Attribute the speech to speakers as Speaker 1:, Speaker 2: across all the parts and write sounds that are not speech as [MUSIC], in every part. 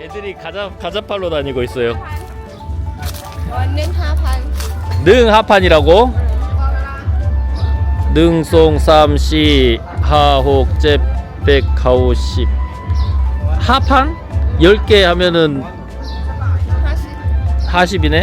Speaker 1: 애들이 가자 가자팔로 다니고 있어요.
Speaker 2: วันหนึ่งห้าพัน
Speaker 1: 능 하판이라고? 능송 삼시 하옥 잽백 가오십 하판? 10개 하면은
Speaker 2: ห้าสิบ
Speaker 1: 40이네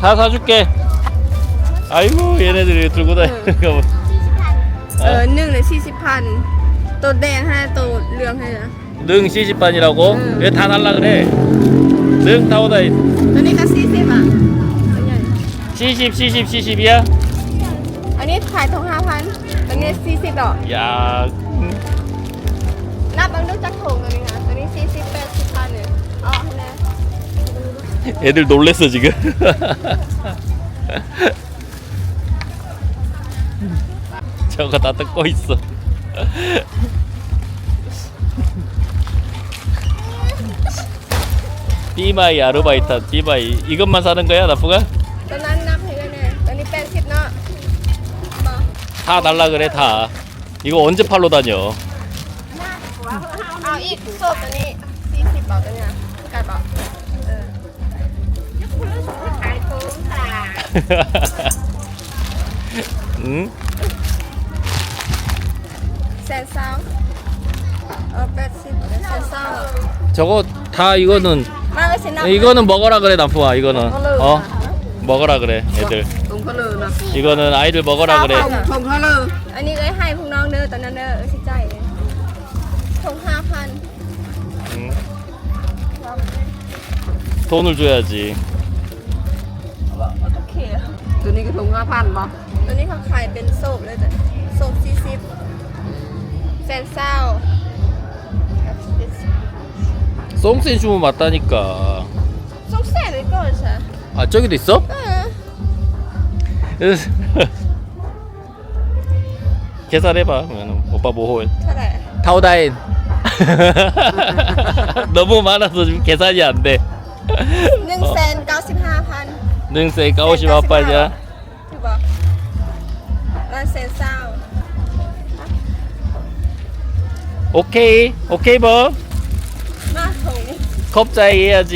Speaker 1: 다 사줄게 아이고 얘네들이 들고 다니는 거
Speaker 2: เออหนึ่งเลยสี่สิบพันตัวแดงให้ตัวเหลืองให้นะ
Speaker 1: 능 시집반이라고
Speaker 2: 응.
Speaker 1: 왜다 달라 그래? 능 타오다
Speaker 2: 너네가 CG만.
Speaker 1: CG, CG, CG이야?
Speaker 2: 아니, 타이통 하판. 너네 CG 더.
Speaker 1: 야. 애들 놀랬어 지금. [LAUGHS] 저거 다 뜯고 있어. 삐마이 아르바이트 삐마이 이것만 사는 거야 나쁘가?
Speaker 2: ตัวนั้นนับให้ด้วยเนี่ยตัวนี้แปดสิบเนาะบอก
Speaker 1: 다 달라 그래 다 이거 언제 팔로 다녀
Speaker 2: เอาอีกสูบตัวนี้สี่สิบบอกตัวเนี้ยไก่บอกเออขายถุงค่ะ
Speaker 1: 응?
Speaker 2: แสนสามเออแปดสิบแสนสาม
Speaker 1: 저거 다 이거는
Speaker 2: มาเลยสินับ
Speaker 1: 이거는 먹어라 그래 남풍아 이거는 어 먹어라 그래 애들
Speaker 3: ถุงเขาเลยนะ
Speaker 1: 이거는 아이들 먹어라 그래
Speaker 3: ถุงเขาเลย
Speaker 2: อันนี้ก็ให้พวกน้องเด้อตอนนั้นเด้อเออสิใจายเลยทงห้าพัน
Speaker 1: 응. 돈을 줘야지
Speaker 2: โอเค
Speaker 3: ตัวนี้ก็ถุงห้าพันบ่
Speaker 2: ตัวนี้เขาขายเป็นโซบเลยจ้ะโซบสี่สิบแสนเศร้า
Speaker 1: 송센 주문 맞다니까.
Speaker 2: 속세 내 거에서.
Speaker 1: 아 저기도 있어?
Speaker 2: 응. [LAUGHS]
Speaker 1: 계산해봐. 그러면 오빠
Speaker 2: 모홀. 그래.
Speaker 1: 타오다인. [LAUGHS] 너무 많아서 지금 계산이 안 돼.
Speaker 2: 1센 95,000.
Speaker 1: 능세 까오시 마빠냐?
Speaker 2: 그거. 난센 싸우.
Speaker 1: 오케이 오케이 뭐. 컵자이 해야지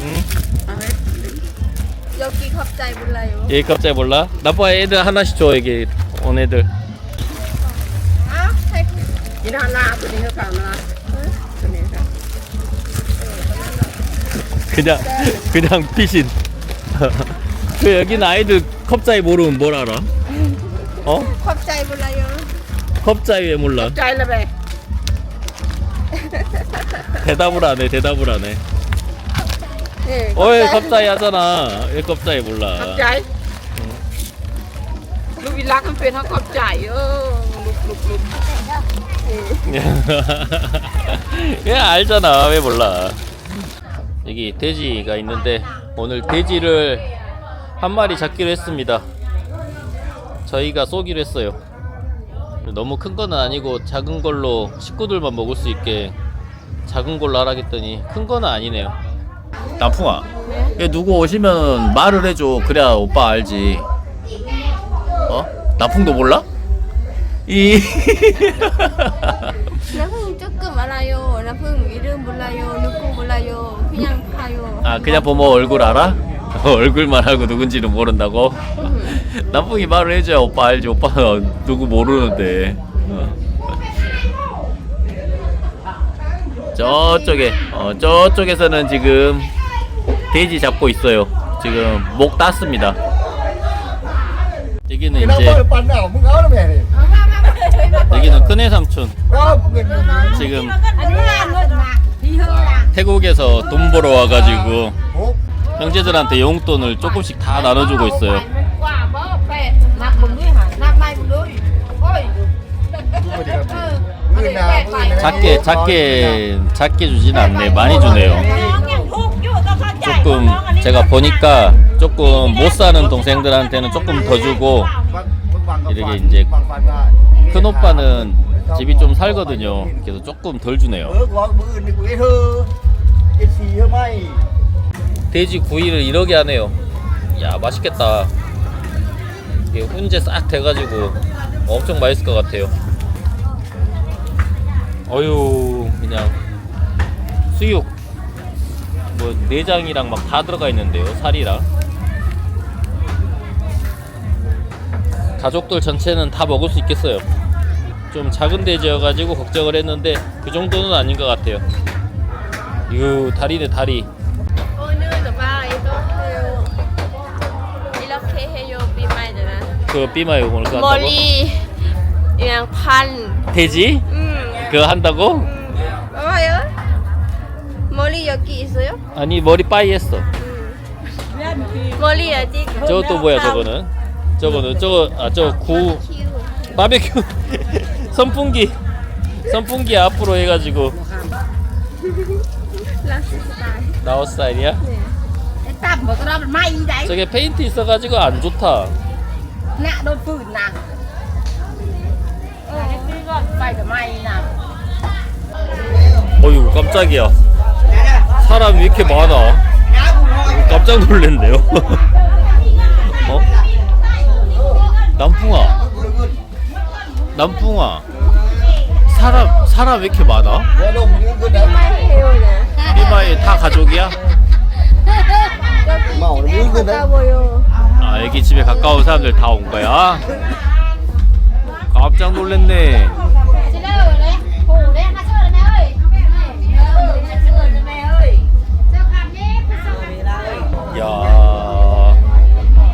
Speaker 1: 응?
Speaker 2: โยกีขอบใจบุญเลยอยู่
Speaker 1: 얘 컵자이 몰라? 나빠 애들 하나씩 줘 여기 온 애들
Speaker 2: อ้าวให้คุณ
Speaker 3: นี่ด้านหน้าตัวนี้เขาขายมาตัวนี้ครับ
Speaker 1: 그냥 그냥 피신 [LAUGHS] 그 여기는 아이들 컵자이 모르면 뭘 알아? 어?
Speaker 2: ขอบใจบุญเลยอยู่
Speaker 1: 컵자이 왜 몰라?
Speaker 3: ใจละเบ้
Speaker 1: 대답을 안해 대답을 안해
Speaker 2: นี่
Speaker 1: 어이 컵자이 하잖아 왜 컵자이
Speaker 3: ขอบ
Speaker 1: 몰라
Speaker 3: ใจลูกวิลักมันเป็นทั้งขอบใจเออลุกลุกลุก
Speaker 1: 얘 알잖아 왜 몰라 여기 돼지가 있는데 오늘 돼지를 한 마리 잡기로 했습니다 저희가 쏘기로 했어요 너무 큰 거는 아니고 작은 걸로 식구들만 먹을 수 있게 작은 걸로 하라 했더니 큰 거는 아니네요. 나풍아, 얘 누구 오시면 말을 해줘. 그래야 오빠 알지. 어? 나풍도 몰라? 이 [LAUGHS]
Speaker 2: 나풍 조금 알아요. 나풍 이름 몰라요. 누구 몰라요. 그냥 봐요.
Speaker 1: 아, 그냥 보면 얼굴 알아? [LAUGHS] 얼굴만 하고 누군지는 모른다고? [LAUGHS] 나쁘게 말을 해줘야 오빠 알지. 오빠 누구 모르는데. 어. 저쪽에 어, 저쪽에서는 지금 돼지 잡고 있어요. 지금 목 땄습니다. 여기는 이제 여기는 큰애 삼촌. 지금 태국에서 돈 벌어 와가지고 형제들한테 용돈을 조금씩 다 나눠주고 있어요. 작게 작게 작게 주진 않네. 많이 주네요. 조금 제가 보니까 조금 못 사는 동생들한테는 조금 더 주고 이렇게 이제 큰 오빠는 집이 좀 살거든요. 그래서 조금 덜 주네요. 돼지 구이를 이렇게 하네요 야 맛있겠다 이게 훈제 싹 돼가지고 엄청 맛있을 것 같아요 어유 그냥 수육 그 내장이랑 막 다 들어가 있는데요. 살이랑. 가족들 전체는 다 먹을 수 있겠어요. 좀 작은 돼지여가지고 걱정을 했는데 그 정도는 아닌 것 같아요. 이거 다리네 다리. 그 삐마요 오늘 그거 한다고?
Speaker 2: 머리 그냥 판.
Speaker 1: 돼지?
Speaker 2: 음.
Speaker 1: 그거 한다고?
Speaker 2: 음. 봐봐요. 머리 여기 있어요?
Speaker 1: 아니 머리 빠이 했어.
Speaker 2: 음. 머리 어디?
Speaker 1: 저것도 뭐야 저거는? 저거는 저거 아저구 바베큐 [LAUGHS] 선풍기 선풍기 앞으로 해가지고
Speaker 2: 라스 스타일.
Speaker 1: 나우 스타일이야?
Speaker 3: Cái tầm của tao là may đấy
Speaker 1: 저게 페인트 있어가지고 안 좋다.
Speaker 3: Nè
Speaker 1: 어휴 깜짝이야. 사람 왜 이렇게 많아? 깜짝 놀랐네요. 어? 남풍아. 남풍아. 사람 사람 왜 이렇게 많아?
Speaker 2: 네.
Speaker 1: 비마에 다 가족이야?
Speaker 4: Đấy
Speaker 2: 보여.
Speaker 1: 아 여기 집에 가까운 사람들 다 온 거야? 깜짝 놀랐네. 야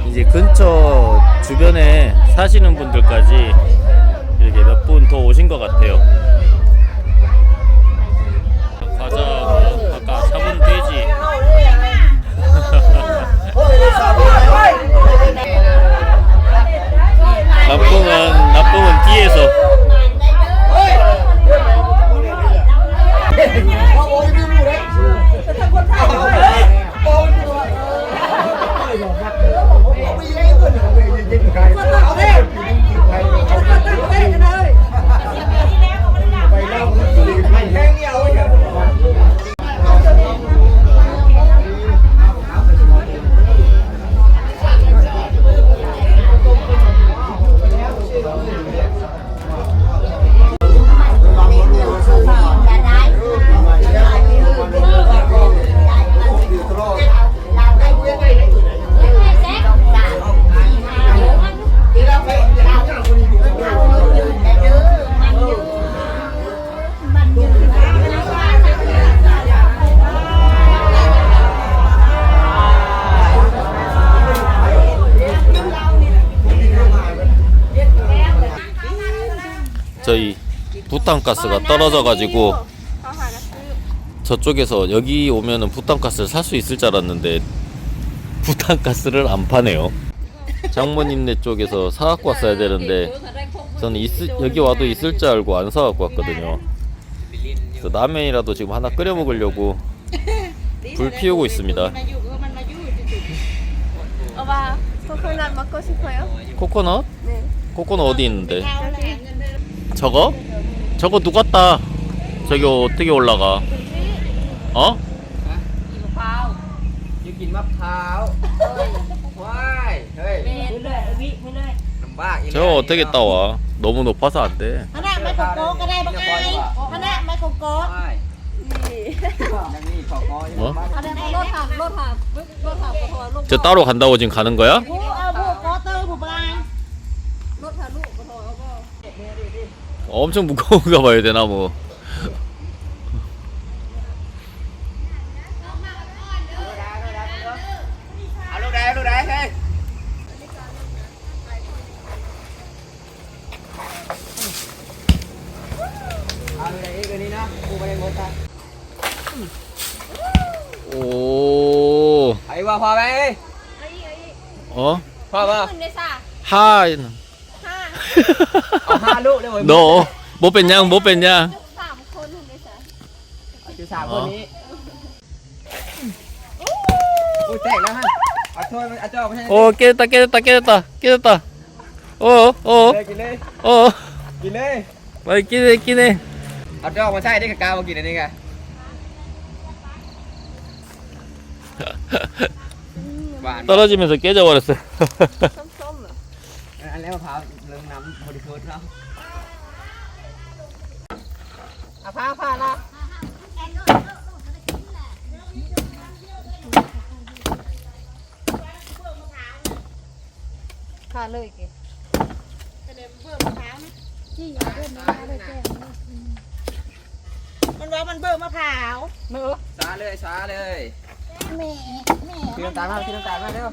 Speaker 1: 이제 근처 주변에 사시는 분들까지 이렇게 몇 분 더 오신 것 같아요. 과자 뭐 아까 잡은 돼지 [LAUGHS] [LAUGHS] 나쁨은 나쁨은 뒤에서 부탄가스가 떨어져가지고 저쪽에서 여기 오면은 부탄가스를 살 수 있을 줄 알았는데 부탄가스를 안 파네요. 장모님네 쪽에서 사갖고 왔어야 되는데 저는 있을, 여기 와도 있을 줄 알고 안 사갖고 왔거든요. 그래서 라면이라도 지금 하나 끓여 먹으려고 [LAUGHS] 불 피우고 있습니다.
Speaker 2: 오빠 코코넛 먹고 싶어요?
Speaker 1: 코코넛?
Speaker 2: 네.
Speaker 1: 코코넛 어디 있는데? 저거? 저거 누가 따? 저기 어떻게 올라가? 어? 저거 어떻게 따와? 너무 높아서 안 돼.
Speaker 3: Hanak mấy cô cố cái đây bác ai Hanak mấy cô cố
Speaker 4: Hoài Đang đi phỏ có nhưng
Speaker 1: Ủa?
Speaker 4: mà
Speaker 3: Ở đây lốt hạt, lốt hạt Lốt hạt của thổi lốt
Speaker 1: 저 따로 간다고 지금 가는 거야? 엄청 무거운가 봐야 되나 뭐.
Speaker 4: Alo đây, cái đi nó Cô vào ลูกเลยโดบ่
Speaker 1: เป็
Speaker 4: น
Speaker 2: ยังบ่เป็น
Speaker 1: ยั
Speaker 2: งสา
Speaker 4: มคนเห็
Speaker 1: นไหมจ๊ะอยู่
Speaker 2: สามคนนี้อุ้ยแตกแล้วฮะเอา
Speaker 4: ถ้ย
Speaker 1: มา
Speaker 4: เอาอกมาให้โอ้
Speaker 1: เกตตาเกตตาเกตตา
Speaker 4: เก
Speaker 1: ต
Speaker 4: ตา
Speaker 1: โอ้โอ้เล
Speaker 4: ยโอ้กินเลยไปกินเล
Speaker 1: ยกินเลยเอา
Speaker 2: จอกมาใช่
Speaker 5: ได้กับกาวกินอันนี้ไง
Speaker 2: หวานตอนเราจะเป็
Speaker 1: สเกตจะวันละสิ
Speaker 2: ส้มๆรอ
Speaker 4: อันนี้มะพร้าวื่อ
Speaker 3: งน้ำบริโภ
Speaker 6: คเรา
Speaker 7: อาผ้าผ้าละผ้า
Speaker 6: เลยกี่
Speaker 7: นี่
Speaker 5: อย่าเดิน
Speaker 3: มาเลยแจ้งมันว่ามันเบื่อมะพร้าว
Speaker 6: เนอะ
Speaker 4: ช้าเลยสาเลย
Speaker 6: แม่แม่
Speaker 4: พี่น้ำตาลมาพี่น้ำตาลมาเร็ว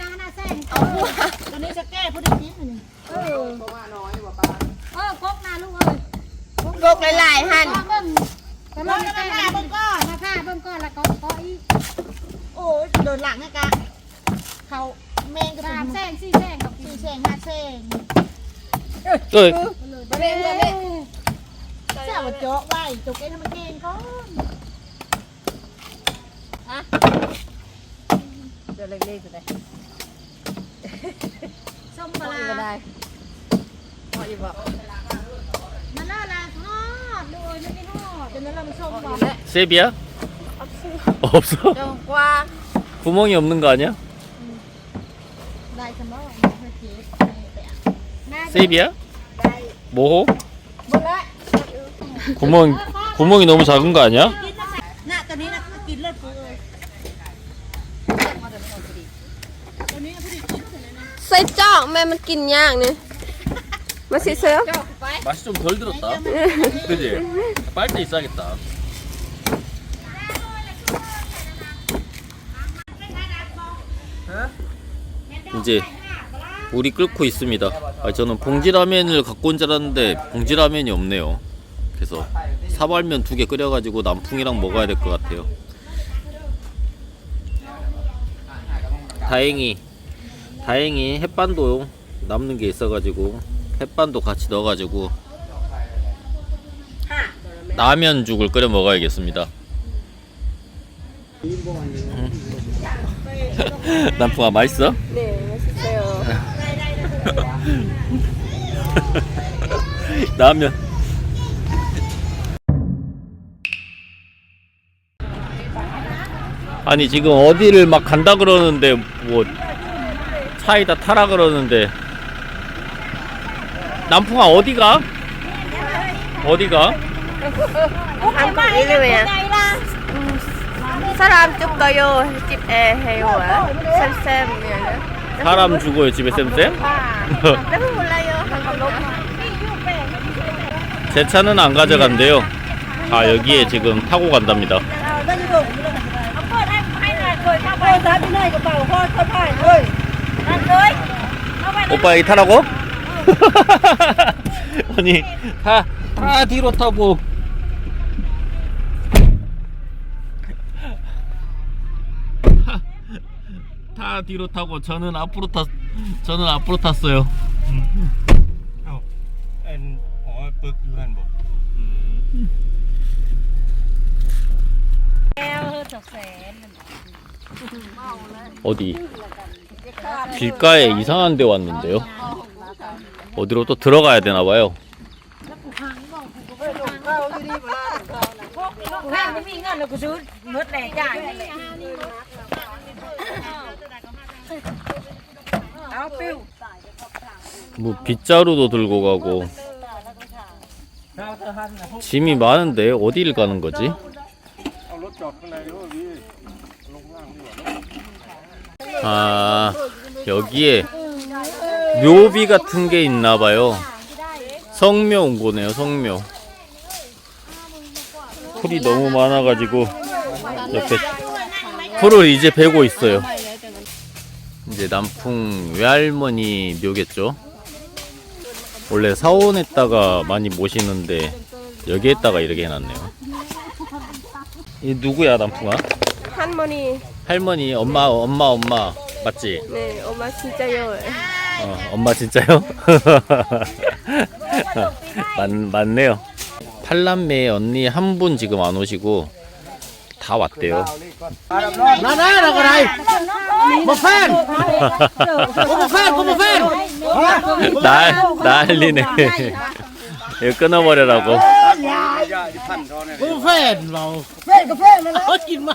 Speaker 6: ะน่าแซ่บ
Speaker 3: ตัวนี้จะแก้พอดีนี้นี่
Speaker 6: เออเออครบนาลูกเอ้ย
Speaker 2: กกหลายๆหั่น
Speaker 6: เบิ่งแต่มันแก่เบิ่งก้อนมาผ้าเบิ่งก้อนแล้วก็ก้อย
Speaker 3: โอ้ยโดนหลังนะกะเขาแมงกระ
Speaker 6: สา
Speaker 3: ตุ้
Speaker 6: มแซงสี่แซงกับ
Speaker 3: สี่แสงห้าแสง
Speaker 1: 또
Speaker 3: เร่งเลยเร่งเจ้าว่าเจาะไว้จกไอ้ทำไมเก่งก่อน
Speaker 2: เดี๋ยวเล็กๆตัวไหน
Speaker 6: ส้มปลา
Speaker 2: ก็ได้พออีบอก
Speaker 6: มันน่ารักทอดดูไม่ได้ทอด
Speaker 3: เดี๋ยวนั้นเรามาชม
Speaker 2: พอ
Speaker 3: ก่
Speaker 2: อ
Speaker 3: อน
Speaker 2: ยู่แล้ว
Speaker 1: 세비야? 없어?
Speaker 2: เจ้ากว้าง
Speaker 1: 구멍이 없는 거 아니야?
Speaker 3: ได้สมองมาเจ็บ
Speaker 1: 세비야? 모호?
Speaker 3: หมดแล้ว
Speaker 1: 구멍 구멍이 너무 작은 거 아니야?
Speaker 2: ใส่จอกแม่มันกินยากนี่มาสิเซล
Speaker 1: 맛이 좀 덜 들었다. 그지? 빨대 있어야겠다. 이제 물이 끓고 있습니다. 아, 저는 봉지라면을 갖고 온 줄 알았는데 봉지라면이 없네요. 그래서 사발면 두 개 끓여가지고 남풍이랑 먹어야 될 것 같아요. 다행히 다행히 햇반도 남는 게 있어가지고 햇반도 같이 넣어가지고 라면죽을 끓여 먹어야겠습니다. 남풍아 맛있어?
Speaker 2: 네 맛있어요 [LAUGHS]
Speaker 1: 라면. 아니 지금 어디를 막 간다 그러는데 뭐 사이다 타라 그러는데 남풍아 어디가? 어디가?
Speaker 2: 한국 이름이야. 사람 죽어요 집에 해요.
Speaker 1: 사람 죽어요 집에 쌤쌤?
Speaker 2: 나도 몰라요 [LAUGHS]
Speaker 1: 제 차는 안 가져간대요. 아 여기에 지금 타고 간답니다.
Speaker 3: 한국. เปิดให้ให้หน่อยเคยเข้าไปเปิดซ้ายไปหน่อยกระเป๋าพ่อเขาถ่ายเลยนั่นเลย
Speaker 1: 오빠 여기 타라고? 아니 다, 다 뒤로 타고 다, 다 뒤로 타고 저는 앞으로 탔 저는 앞으로 탔어요.
Speaker 8: เอ้าเอ็นอ๋อปึกอยู่หันบอก
Speaker 1: 어디? 길가에 이상한 데 왔는데요. 어디로 또 들어가야 되나 봐요. 뭐 빗자루도 들고 가고 짐이 많은데 어디를 가는 거지? 아 여기에 묘비 같은 게 있나 봐요. 성묘 온 거네요. 성묘. 풀이 너무 많아가지고 옆에 풀을 이제 베고 있어요. 이제 남풍 외할머니 묘겠죠. 원래 사원에다가 많이 모시는데 여기에다가 이렇게 해놨네요. 이 누구야 남풍아?
Speaker 2: 할머니
Speaker 1: 할머니, 엄마, 엄마, 엄마 맞지?
Speaker 2: 네 엄마 진짜요
Speaker 1: 어, 엄마 진짜요? [LAUGHS] 맞, 맞네요. 팔남매 언니 한 분 지금 안 오시고 다 왔대요.
Speaker 4: 나나 나가라이. 뭐 팬? 뭐 팬? 뭐 팬?
Speaker 1: 날 난리네. [LAUGHS] 이거 끊어버려라고.
Speaker 4: 뭐 팬? 뭐 팬? 그 팬? 나กินมา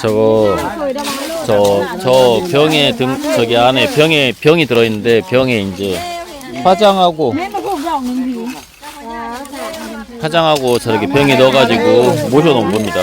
Speaker 4: 저거
Speaker 1: 저 저 병에 등 저기 안에 병에 병이 들어 있는데 병에 이제 화장하고 화장하고 저렇게 병에 넣어가지고 모셔놓은 겁니다.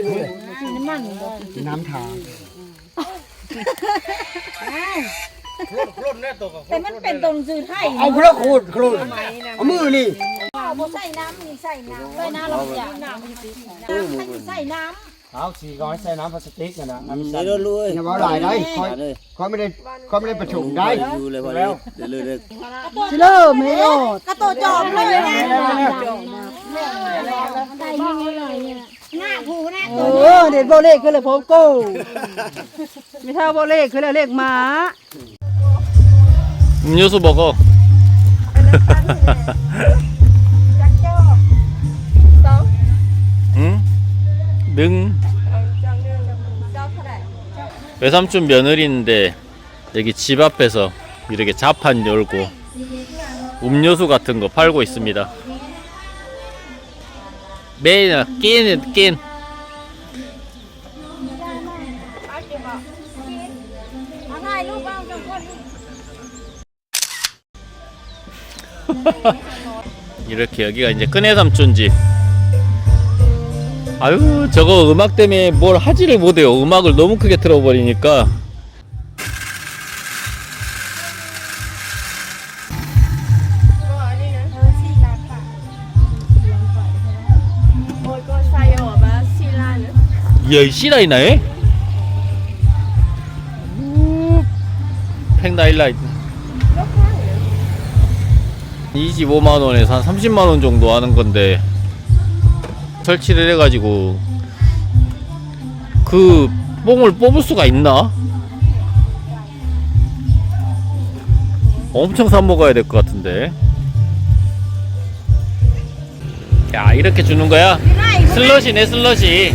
Speaker 4: ปดู
Speaker 3: สีน้ำมันบอก
Speaker 4: น้ำทาง
Speaker 3: แต่มันเป็นตรงซื้อไทย
Speaker 4: เอาเครื่องขูดขูดเอามือนี่
Speaker 3: บ่ใส่น้ำนี่ใส่น้ำใส่น้ำเราอยากน้ำใส่น้
Speaker 4: เอาสีก้อนใส่น้ำพลาสติกนะอันนี้รู้รู้อย่าว่าหลายได้คอยคอยไม่ได้คอยไม่ได้ประชุมได้ดูเลยว่าแล้วำ
Speaker 3: เลิมไม่โอดกระโตจอมเลยนะ หน้าผูหน้า
Speaker 7: เออเด็ดโบเลขคือเลยผมโก้ไม่เท่าโบเลขคือเลยเลขหมา
Speaker 1: 음료수 먹어. 응? 능. 외삼촌 며느리인데 여기 집 앞에서 이렇게 자판 열고 음료수 같은 거 팔고 있습니다. 매일 끼는 낀. [LAUGHS] 이렇게 여기가 이제 끈해 삼촌 집. 아유 저거 음악 때문에 뭘 하지를 못해요. 음악을 너무 크게 틀어버리니까. 열시라이 나에? 팽다일라이 25만 원에서 한 30만 원 정도 하는 건데 설치를 해가지고 그 뽕을 뽑을 수가 있나? 엄청 사 먹어야 될 것 같은데. 야 이렇게 주는 거야? 슬러시네 슬러시.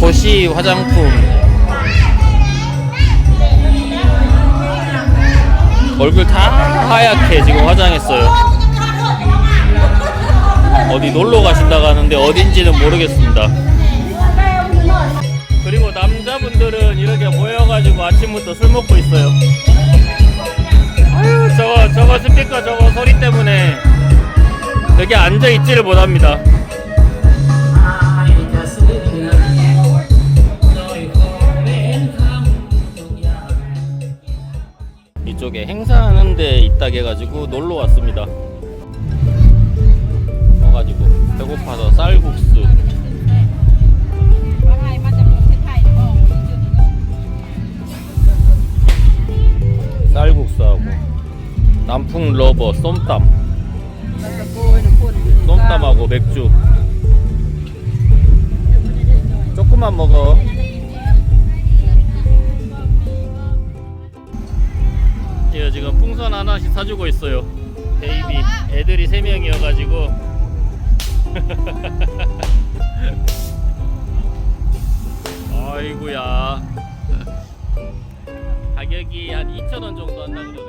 Speaker 1: 도시 화장품 얼굴 다 하얗게 지금 화장했어요. 어디 놀러 가신다고 하는데 어딘지는 모르겠습니다. 그리고 남자분들은 이렇게 모여가지고 아침부터 술 먹고 있어요. 저거, 저거 스피커 저거 소리 때문에 여기 앉아 있지를 못합니다. 있다 해가지고 놀러 왔습니다. 와가지고 배고파서 쌀국수. 쌀국수하고 남풍 러버 쏨땀 쏨땀하고 맥주 조금만 먹어. 같아요. 지금 풍선 하나씩 사주고 있어요. 베이비 애들이 세 명이어가지고. [LAUGHS] 아이고야. 가격이 한 2,000원 정도 한다 그러